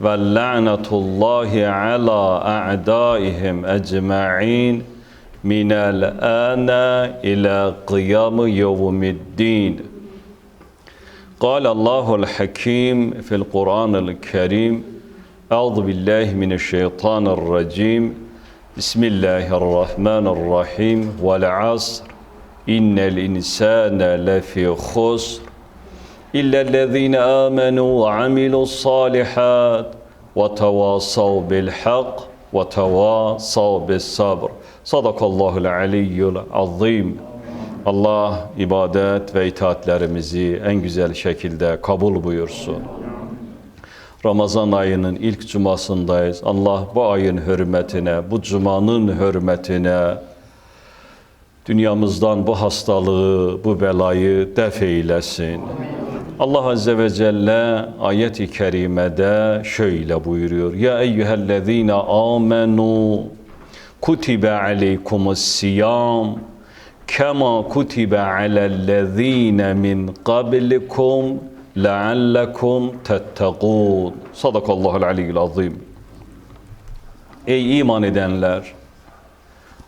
واللعنة الله على أعدائهم أجمعين من الآن إلى قيام يوم الدين. قال الله الحكيم في القرآن الكريم أعوذ بالله من الشيطان الرجيم. بسم الله الرحمن الرحيم. والعصر إن الإنسان لفي خسر. إلا الذين آمنوا وعملوا الصالحات وتواصوا بالحق وتواصوا بالصبر صدق الله العلي العظيم Allah ibadet ve itaatlerimizi en güzel şekilde kabul buyursun. Ramazan ayının ilk cumasındayız. Allah bu ayın hürmetine, bu cumanın hürmetine dünyamızdan bu hastalığı, bu belayı def eylesin. Allah Azze ve Celle ayet-i kerimede şöyle buyuruyor. Ya eyyühellezine amenu kutibe aleykumus siyam kema kutibe alellezine min qablikum leallekum tettegûn. Sadakallahul aliyyul azim. Ey iman edenler!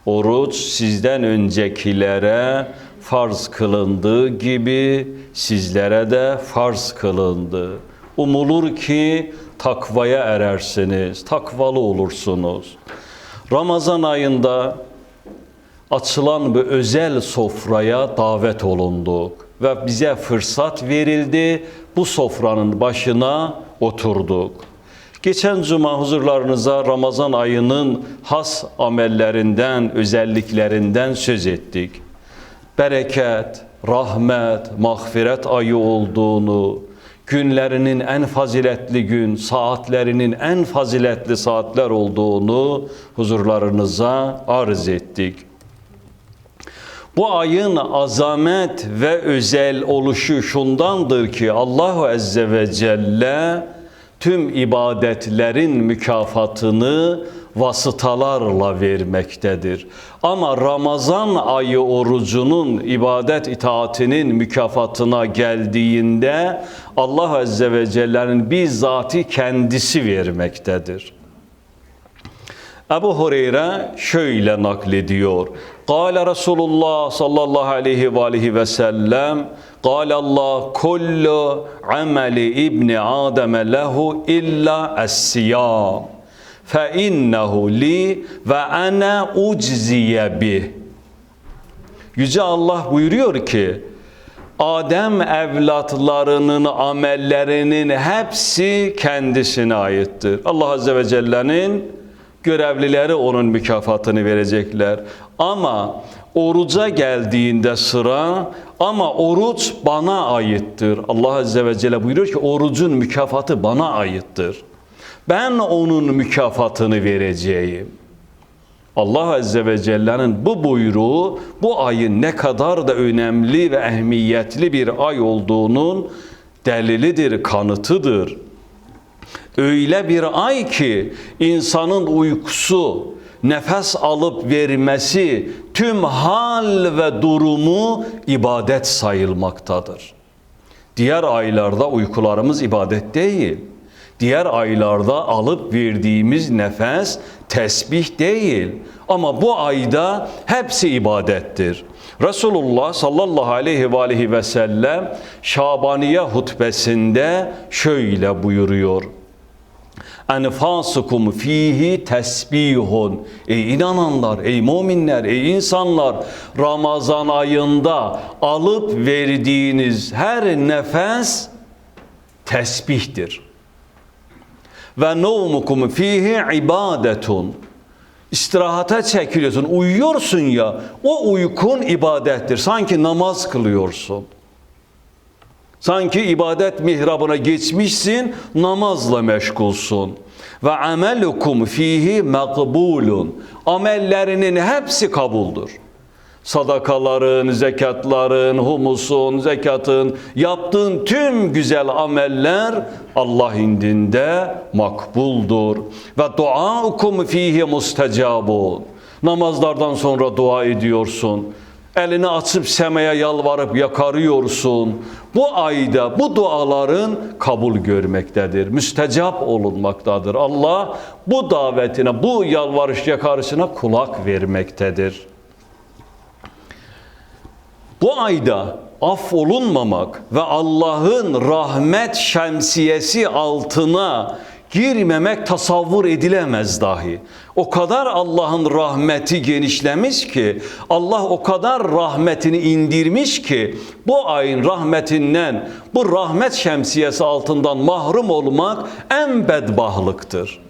Oruç sizden öncekilere farz kılındığı gibi sizlere de farz kılındı. Umulur ki takvaya erersiniz, takvalı olursunuz. Ramazan ayında açılan bu özel sofraya davet olunduk ve bize fırsat verildi. Bu sofranın başına oturduk. Geçen cuma huzurlarınıza Ramazan ayının has amellerinden, özelliklerinden söz ettik. Bereket, rahmet, mağfiret ayı olduğunu, günlerinin en faziletli gün, saatlerinin en faziletli saatler olduğunu huzurlarınıza arz ettik. Bu ayın azamet ve özel oluşu şundandır ki Allahu Azze ve Celle tüm ibadetlerin mükafatını vasıtalarla vermektedir. Ama Ramazan ayı orucunun ibadet itaatinin mükafatına geldiğinde Allah Azze ve Celle'nin bizzati kendisi vermektedir. Ebu Hureyre şöyle naklediyor. Kale Resulullah sallallahu aleyhi ve aleyhi ve sellem Kullu ameli ibni Adem lehu illa es-siyam fe innehu li ve ana ucziye bih. Yüce Allah buyuruyor ki Adem evlatlarının amellerinin hepsi kendisine aittir. Allah Azze ve Celle'nin görevlileri onun mükafatını verecekler. Ama oruca geldiğinde sıra ama oruç bana aittir. Allah Azze ve Celle buyuruyor ki orucun mükafatı bana aittir. Ben onun mükafatını vereceğim. Allah Azze ve Celle'nin bu buyruğu bu ayın ne kadar da önemli ve ehemmiyetli bir ay olduğunun delilidir, kanıtıdır. Öyle bir ay ki insanın uykusu, nefes alıp vermesi, tüm hal ve durumu ibadet sayılmaktadır. Diğer aylarda uykularımız ibadet değil. Diğer aylarda alıp verdiğimiz nefes tesbih değil. Ama bu ayda hepsi ibadettir. Resulullah sallallahu aleyhi ve aleyhi ve sellem Şabaniye hutbesinde şöyle buyuruyor. Enfasukum fihi tesbihun. Ey inananlar, ey müminler, ey insanlar Ramazan ayında alıp verdiğiniz her nefes tesbihtir. Ve nevmukum fihi ibadetun. İstirahate çekiliyorsun, uyuyorsun ya, o uykun ibadettir. Sanki namaz kılıyorsun. Sanki ibadet mihrabına geçmişsin, namazla meşgulsun. ve amelukum fihi makbulun. Amellerinin hepsi kabuldur. Sadakaların, zekatların, humusun, zekatın, yaptığın tüm güzel ameller Allah indinde makbuldur. Ve duaukum fihi mustecabun. Namazlardan sonra dua ediyorsun. Elini açıp semaya yalvarıp yakarıyorsun. Bu ayda bu duaların kabul görmektedir. Müstecap olunmaktadır. Allah bu davetine, bu yalvarış yakarışına kulak vermektedir. Bu ayda af olunmamak ve Allah'ın rahmet şemsiyesi altına girmemek tasavvur edilemez dahi. O kadar Allah'ın rahmeti genişlemiş ki, Allah o kadar rahmetini indirmiş ki, bu ayın rahmetinden, bu rahmet şemsiyesi altından mahrum olmak en bedbahlıktır.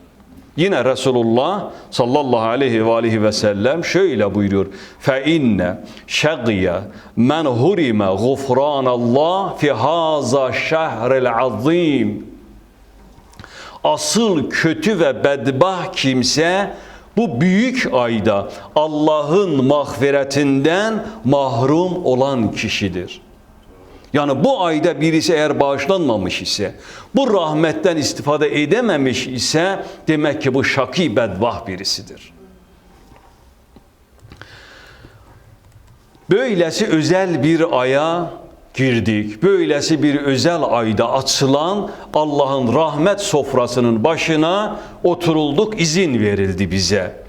Yine Resulullah sallallahu aleyhi ve aleyhi ve sellem şöyle buyuruyor. Fe inne şagiye men hurime gufranallah fi haza şehrel azim. Asıl kötü ve bedbah kimse bu büyük ayda Allah'ın mağfiretinden mahrum olan kişidir. Yani bu ayda birisi eğer bağışlanmamış ise, bu rahmetten istifade edememiş ise demek ki bu şaki bedbah birisidir. Böylesi özel bir aya girdik. Böylesi bir özel ayda açılan Allah'ın rahmet sofrasının başına oturulduk, izin verildi bize.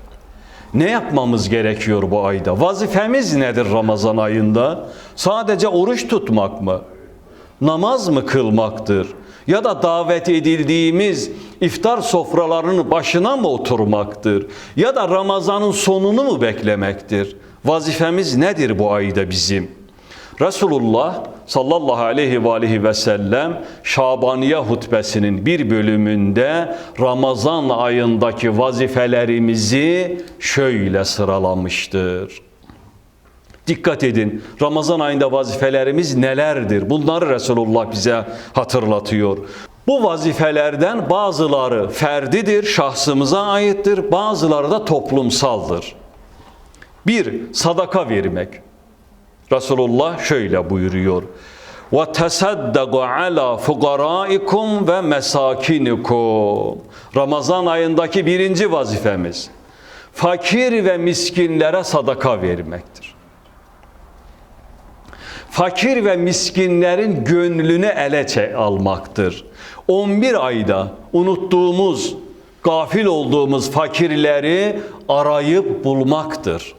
Ne yapmamız gerekiyor bu ayda? Vazifemiz nedir Ramazan ayında? Sadece oruç tutmak mı? Namaz mı kılmaktır? Ya da davet edildiğimiz iftar sofralarının başına mı oturmaktır? Ya da Ramazan'ın sonunu mu beklemektir? Vazifemiz nedir bu ayda bizim? Resulullah sallallahu aleyhi ve aleyhi ve sellem Şabaniye hutbesinin bir bölümünde Ramazan ayındaki vazifelerimizi şöyle sıralamıştır. Dikkat edin. Ramazan ayında vazifelerimiz nelerdir? Bunları Resulullah bize hatırlatıyor. Bu vazifelerden bazıları ferdidir, şahsımıza aittir. Bazıları da toplumsaldır. Bir, sadaka vermek. Resulullah şöyle buyuruyor. Ve tesaddaku ala fugaraikum ve mesakinikum. Ramazan ayındaki birinci vazifemiz fakir ve miskinlere sadaka vermektir. Fakir ve miskinlerin gönlünü ele almaktır. 11 ayda unuttuğumuz, gafil olduğumuz fakirleri arayıp bulmaktır.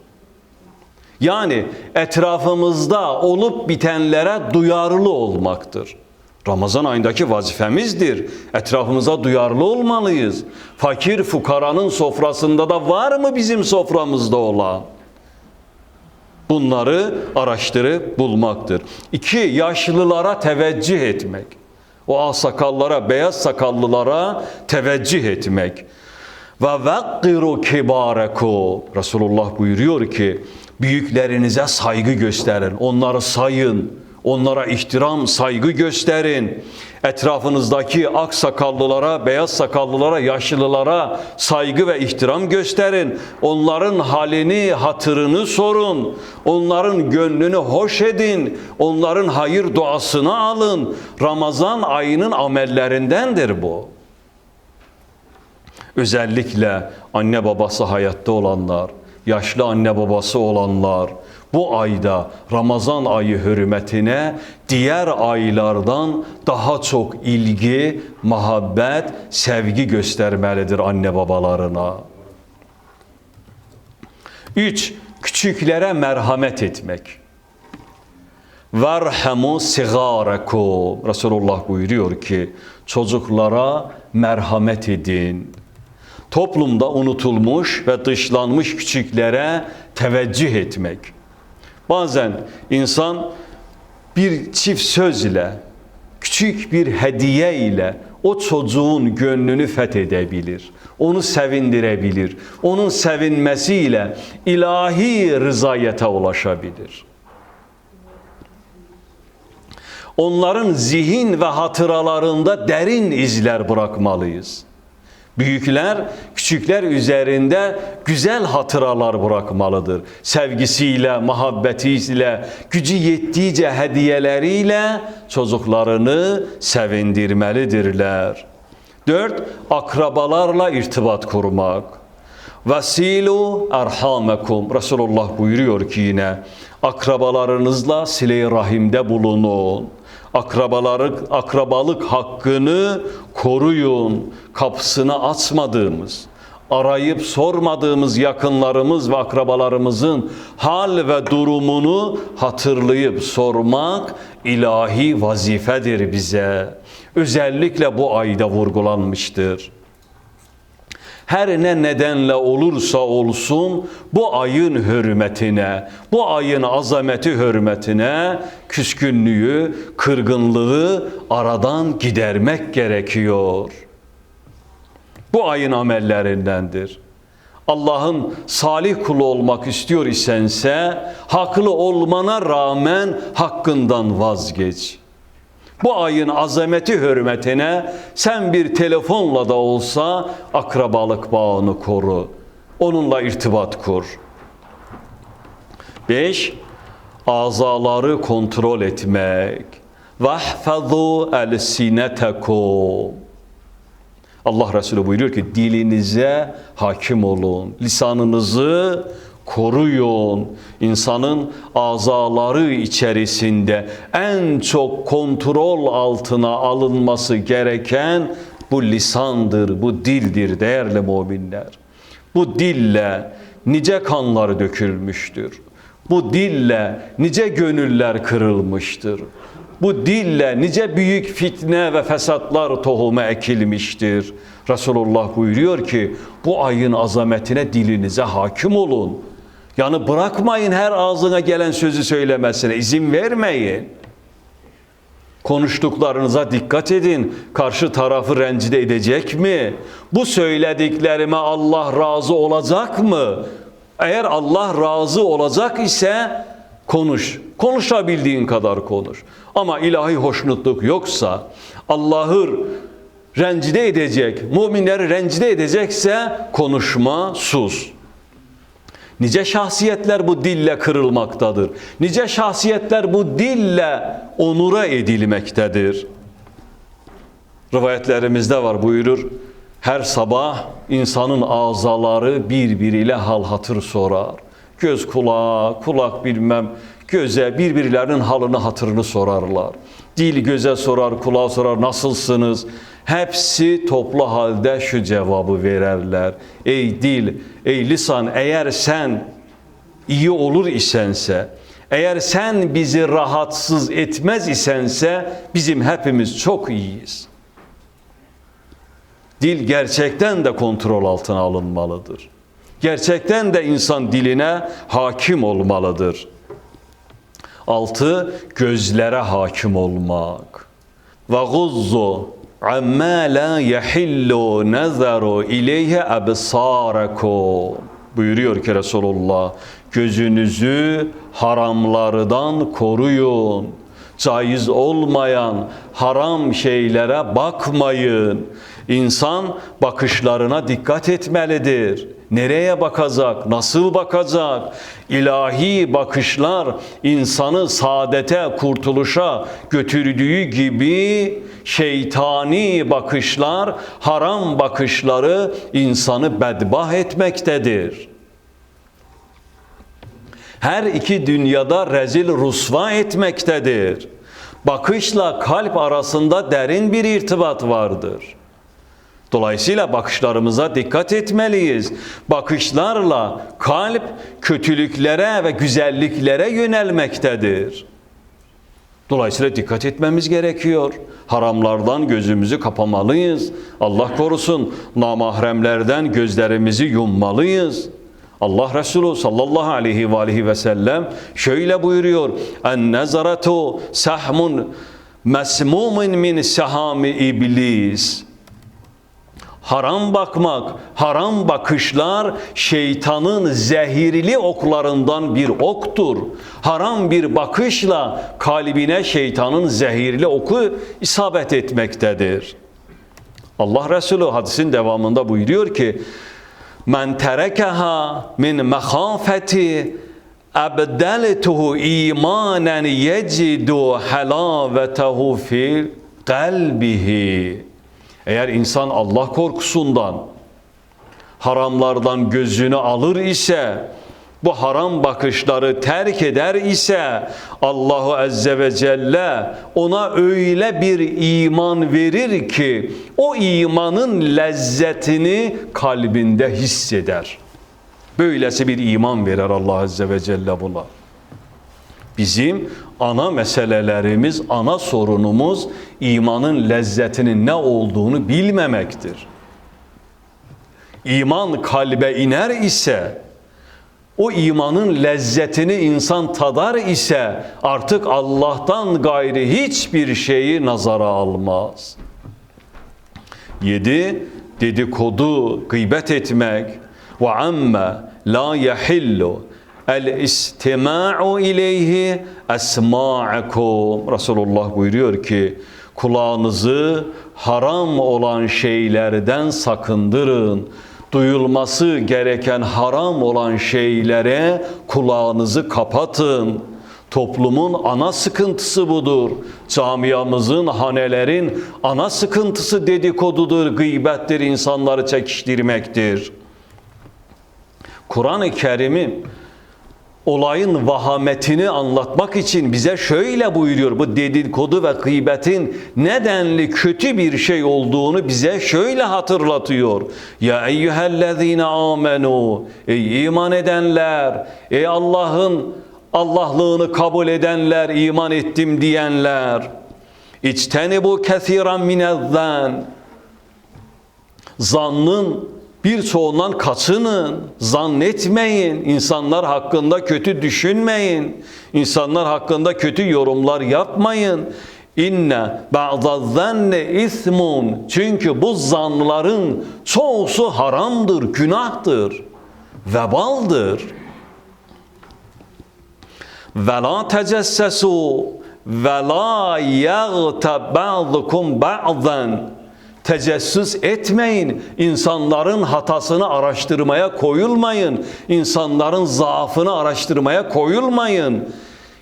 Yani etrafımızda olup bitenlere duyarlı olmaktır. Ramazan ayındaki vazifemizdir. Etrafımıza duyarlı olmalıyız. Fakir fukaranın sofrasında da var mı bizim soframızda olan? Bunları araştırıp bulmaktır. İki, yaşlılara teveccüh etmek. O al sakallara, beyaz sakallılara teveccüh etmek. Ve vekkiru kibareku. Resulullah buyuruyor ki, büyüklerinize saygı gösterin, onları sayın, onlara ihtiram, saygı gösterin. Etrafınızdaki ak sakallılara, beyaz sakallılara, yaşlılara saygı ve ihtiram gösterin. Onların halini, hatırını sorun. Onların gönlünü hoş edin. Onların hayır duasını alın. Ramazan ayının amellerindendir bu. Özellikle anne babası hayatta olanlar, yaşlı anne babası olanlar bu ayda Ramazan ayı hürmetine diğer aylardan daha çok ilgi, muhabbet, sevgi göstermelidir anne babalarına. 3. Küçüklere merhamet etmek. Verhamu sigarekum. Resulullah buyuruyor ki çocuklara merhamet edin toplumda unutulmuş ve dışlanmış küçüklere teveccüh etmek. Bazen insan bir çift söz ile, küçük bir hediye ile o çocuğun gönlünü fethedebilir. Onu sevindirebilir. Onun sevinmesiyle ilahi rızayete ulaşabilir. Onların zihin ve hatıralarında derin izler bırakmalıyız. Büyükler küçükler üzerinde güzel hatıralar bırakmalıdır. Sevgisiyle, muhabbetiyle, gücü yettiğince hediyeleriyle çocuklarını sevindirmelidirler. Dört, akrabalarla irtibat kurmak. Vesilu erhamekum. Resulullah buyuruyor ki yine akrabalarınızla sile rahimde bulunun. Akrabaları, akrabalık hakkını koruyun. Kapısını açmadığımız, arayıp sormadığımız yakınlarımız ve akrabalarımızın hal ve durumunu hatırlayıp sormak ilahi vazifedir bize. Özellikle bu ayda vurgulanmıştır. Her ne nedenle olursa olsun bu ayın hürmetine, bu ayın azameti hürmetine küskünlüğü, kırgınlığı aradan gidermek gerekiyor. Bu ayın amellerindendir. Allah'ın salih kulu olmak istiyor isense haklı olmana rağmen hakkından vazgeç. Bu ayın azameti hürmetine sen bir telefonla da olsa akrabalık bağını koru. Onunla irtibat kur. 5. Azaları kontrol etmek. Vahfazu elsinetekum. Allah Resulü buyuruyor ki dilinize hakim olun. Lisanınızı koruyun. İnsanın azaları içerisinde en çok kontrol altına alınması gereken bu lisandır, bu dildir değerli müminler. Bu dille nice kanlar dökülmüştür. Bu dille nice gönüller kırılmıştır. Bu dille nice büyük fitne ve fesatlar tohumu ekilmiştir. Resulullah buyuruyor ki bu ayın azametine dilinize hakim olun. Yani bırakmayın her ağzına gelen sözü söylemesine izin vermeyin. Konuştuklarınıza dikkat edin. Karşı tarafı rencide edecek mi? Bu söylediklerime Allah razı olacak mı? Eğer Allah razı olacak ise konuş. Konuşabildiğin kadar konuş. Ama ilahi hoşnutluk yoksa, Allah'ı rencide edecek, müminleri rencide edecekse konuşma, sus. Nice şahsiyetler bu dille kırılmaktadır. Nice şahsiyetler bu dille onura edilmektedir. Rivayetlerimizde var buyurur. Her sabah insanın azaları birbiriyle hal hatır sorar. Göz kulağa, kulak bilmem göze birbirlerinin halını hatırını sorarlar. Dil göze sorar, kulağa sorar nasılsınız? Hepsi toplu halde şu cevabı vererler. Ey dil, ey lisan eğer sen iyi olur isense, eğer sen bizi rahatsız etmez isense bizim hepimiz çok iyiyiz. Dil gerçekten de kontrol altına alınmalıdır. Gerçekten de insan diline hakim olmalıdır. Altı, gözlere hakim olmak. Ve guzzu amma la yahillu nazaru ileyhe absarakum. Buyuruyor ki Resulullah, gözünüzü haramlardan koruyun. Caiz olmayan haram şeylere bakmayın. İnsan bakışlarına dikkat etmelidir. Nereye bakacak? Nasıl bakacak? İlahi bakışlar insanı saadete, kurtuluşa götürdüğü gibi şeytani bakışlar, haram bakışları insanı bedbah etmektedir. Her iki dünyada rezil rusva etmektedir. Bakışla kalp arasında derin bir irtibat vardır. Dolayısıyla bakışlarımıza dikkat etmeliyiz. Bakışlarla kalp kötülüklere ve güzelliklere yönelmektedir. Dolayısıyla dikkat etmemiz gerekiyor. Haramlardan gözümüzü kapamalıyız. Allah korusun namahremlerden gözlerimizi yummalıyız. Allah Resulü sallallahu aleyhi ve aleyhi ve sellem şöyle buyuruyor. En nezaratu sahmun mesmumun min sahami iblis. Haram bakmak, haram bakışlar şeytanın zehirli oklarından bir oktur. Haram bir bakışla kalbine şeytanın zehirli oku isabet etmektedir. Allah Resulü hadisin devamında buyuruyor ki Men terekeha min mehafeti ebdeltuhu imanen yecidu halavetehu fi kalbihi. Eğer insan Allah korkusundan haramlardan gözünü alır ise bu haram bakışları terk eder ise Allahu Azze ve Celle ona öyle bir iman verir ki o imanın lezzetini kalbinde hisseder. Böylesi bir iman verir Allah Azze ve Celle buna. Bizim ana meselelerimiz, ana sorunumuz imanın lezzetinin ne olduğunu bilmemektir. İman kalbe iner ise o imanın lezzetini insan tadar ise artık Allah'tan gayri hiçbir şeyi nazara almaz. 7. Dedikodu, gıybet etmek ve amme la yahillu el istima'u ileyhi esma'akum. Resulullah buyuruyor ki kulağınızı haram olan şeylerden sakındırın duyulması gereken haram olan şeylere kulağınızı kapatın. Toplumun ana sıkıntısı budur. Camiamızın, hanelerin ana sıkıntısı dedikodudur, gıybettir, insanları çekiştirmektir. Kur'an-ı Kerim'in olayın vahametini anlatmak için bize şöyle buyuruyor. Bu dedikodu ve gıybetin nedenli kötü bir şey olduğunu bize şöyle hatırlatıyor. Ya eyyühellezine amenu ey iman edenler, ey Allah'ın Allahlığını kabul edenler, iman ettim diyenler. İçteni bu kesiran minezzen. Zannın birçoğundan kaçının, zannetmeyin, insanlar hakkında kötü düşünmeyin, insanlar hakkında kötü yorumlar yapmayın. İnne ba'da zanne ismun. Çünkü bu zanların çoğusu haramdır, günahtır, vebaldır. Ve la tecessesu ve la yagtab ba'dukum ba'dan tecessüs etmeyin. İnsanların hatasını araştırmaya koyulmayın. İnsanların zaafını araştırmaya koyulmayın.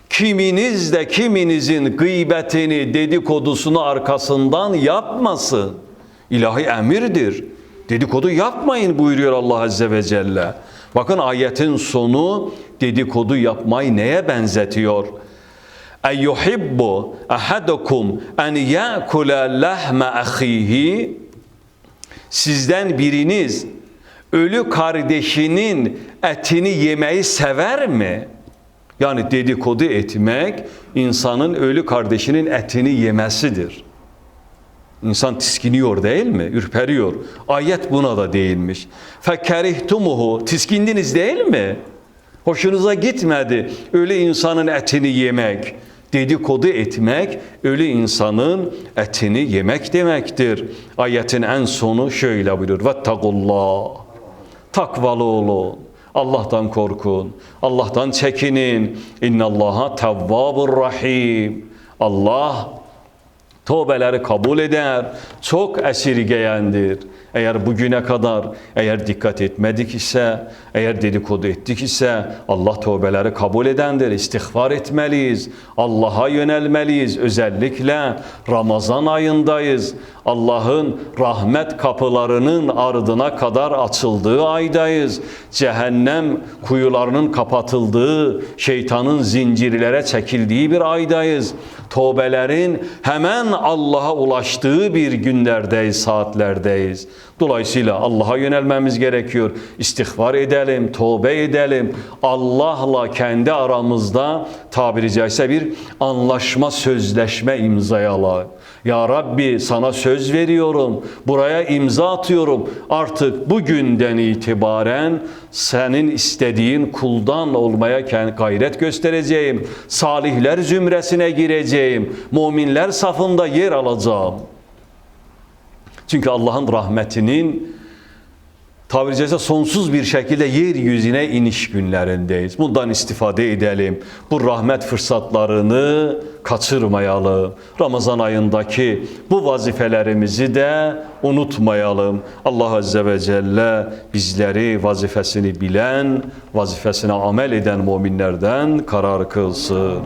Kiminiz de kiminizin gıybetini, dedikodusunu arkasından yapmasın. İlahi emirdir. Dedikodu yapmayın buyuruyor Allah Azze ve Celle. Bakın ayetin sonu dedikodu yapmayı neye benzetiyor? Eyyuhibbu ahadukum en ya'kula lahma ahihi sizden biriniz ölü kardeşinin etini yemeyi sever mi? Yani dedikodu etmek insanın ölü kardeşinin etini yemesidir. İnsan tiskiniyor değil mi? Ürperiyor. Ayet buna da değinmiş. Fekerihtumuhu tiskindiniz değil mi? Hoşunuza gitmedi ölü insanın etini yemek dedikodu etmek ölü insanın etini yemek demektir. Ayetin en sonu şöyle buyurur. Vettagullah. Takvalı olun. Allah'tan korkun. Allah'tan çekinin. İnnallaha tevvabur rahim. Allah tövbeleri kabul eder. Çok esirgeyendir. Eğer bugüne kadar eğer dikkat etmedik ise, eğer dedikodu ettik ise Allah tövbeleri kabul edendir. İstiğfar etmeliyiz. Allah'a yönelmeliyiz. Özellikle Ramazan ayındayız. Allah'ın rahmet kapılarının ardına kadar açıldığı aydayız. Cehennem kuyularının kapatıldığı, şeytanın zincirlere çekildiği bir aydayız. Tövbelerin hemen Allah'a ulaştığı bir günlerdeyiz, saatlerdeyiz. Dolayısıyla Allah'a yönelmemiz gerekiyor. İstiğfar edelim, tövbe edelim. Allah'la kendi aramızda tabiri caizse bir anlaşma, sözleşme imzalayalım. Ya Rabbi sana söz veriyorum. Buraya imza atıyorum. Artık bugünden itibaren senin istediğin kuldan olmaya gayret göstereceğim. Salihler zümresine gireceğim. Müminler safında yer alacağım. Çünkü Allah'ın rahmetinin tabiri caizse sonsuz bir şekilde yeryüzüne iniş günlerindeyiz. Bundan istifade edelim. Bu rahmet fırsatlarını kaçırmayalım. Ramazan ayındaki bu vazifelerimizi de unutmayalım. Allah Azze ve Celle bizleri vazifesini bilen, vazifesine amel eden müminlerden karar kılsın.